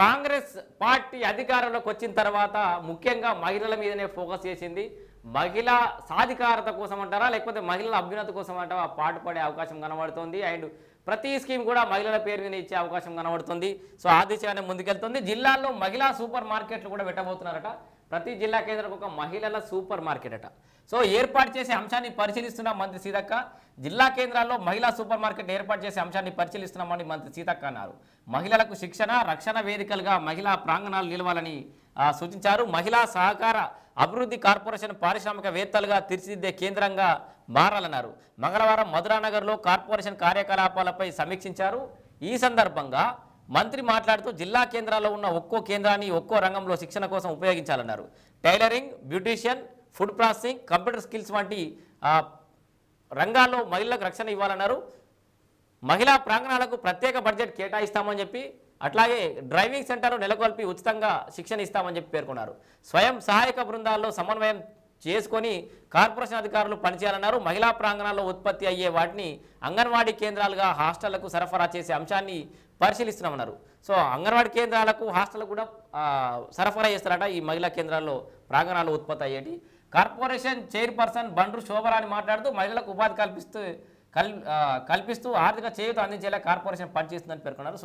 Congress party అధికారంలోకి వచ్చిన తర్వాత ముఖ్యంగా మహిళల మీదనే ఫోకస్ చేసింది. మహిళా సాధికారత కోసం అంటారా లేకపోతే మహిళల అభ్యున్నతి కోసం అంటారా? పాటుపడే అవకాశం కనబడుతుంది. అండ్ ప్రతి స్కీమ్ కూడా మహిళల పేరు మీద ఇచ్చే అవకాశం కనబడుతుంది. సో ఆ దిశగానే ముందుకెళ్తుంది. జిల్లాల్లో మహిళా సూపర్ మార్కెట్లు కూడా పెట్టబోతున్నారట. ప్రతి జిల్లా కేంద్రానికి ఒక మహిళల సూపర్ మార్కెట్ అట. సో ఏర్పాటు చేసే అంశాన్ని పరిశీలిస్తున్న మంత్రి సీతక్క జిల్లా కేంద్రాల్లో మహిళా సూపర్ మార్కెట్ ఏర్పాటు చేసే అంశాన్ని పరిశీలిస్తున్నామని మంత్రి సీతక్క అన్నారు. మహిళలకు శిక్షణ రక్షణ వేదికలుగా మహిళా ప్రాంగణాలు నిలవాలని సూచించారు. మహిళా సహకార అభివృద్ధి కార్పొరేషన్ పారిశ్రామికవేత్తలుగా తీర్చిదిద్దే కేంద్రంగా మారాలన్నారు. మంగళవారం మధురానగర్లో కార్పొరేషన్ కార్యకలాపాలపై సమీక్షించారు. ఈ సందర్భంగా మంత్రి మాట్లాడుతూ జిల్లా కేంద్రాల్లో ఉన్న ఒక్కో కేంద్రాన్ని ఒక్కో రంగంలో శిక్షణ కోసం ఉపయోగించాలన్నారు. Tailoring beautician food processing computer skills వంటి రంగాల్లో మహిళలకు రక్షణ ఇవ్వాలన్నారు. మహిళా ప్రాంగణాలకు ప్రత్యేక బడ్జెట్ కేటాయిస్తామని చెప్పి అట్లాగే డ్రైవింగ్ సెంటర్ నెలకొల్పి ఉచితంగా శిక్షణ ఇస్తామని చెప్పి పేర్కొన్నారు. స్వయం సహాయక బృందాల్లో సమన్వయం చేసుకొని కార్పొరేషన్ అధికారులు పనిచేయాలన్నారు. మహిళా ప్రాంగణాల్లో ఉత్పత్తి అయ్యే వాటిని అంగన్వాడీ కేంద్రాలుగా హాస్టళ్ళకు సరఫరా చేసే అంశాన్ని పరిశీలిస్తున్నామన్నారు. సో అంగన్వాడీ కేంద్రాలకు హాస్టల్ కూడా సరఫరా చేస్తారట ఈ మహిళా కేంద్రాల్లో ప్రాంగణాలు ఉత్పత్తి అయ్యేటి. కార్పొరేషన్ చైర్పర్సన్ బండ్రు శోభరాని మాట్లాడుతూ మహిళలకు ఉపాధి కల్పిస్తూ కల్పిస్తూ ఆర్థిక చేయూత అందించేలా కార్పొరేషన్ పనిచేస్తుందని పేర్కొన్నారు.